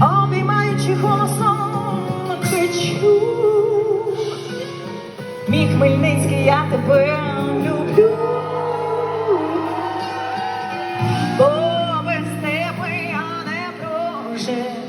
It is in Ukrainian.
обіймаючи голосом, кричу. Мій Хмельницький, я тебе люблю. Бо без тебе я не прожив.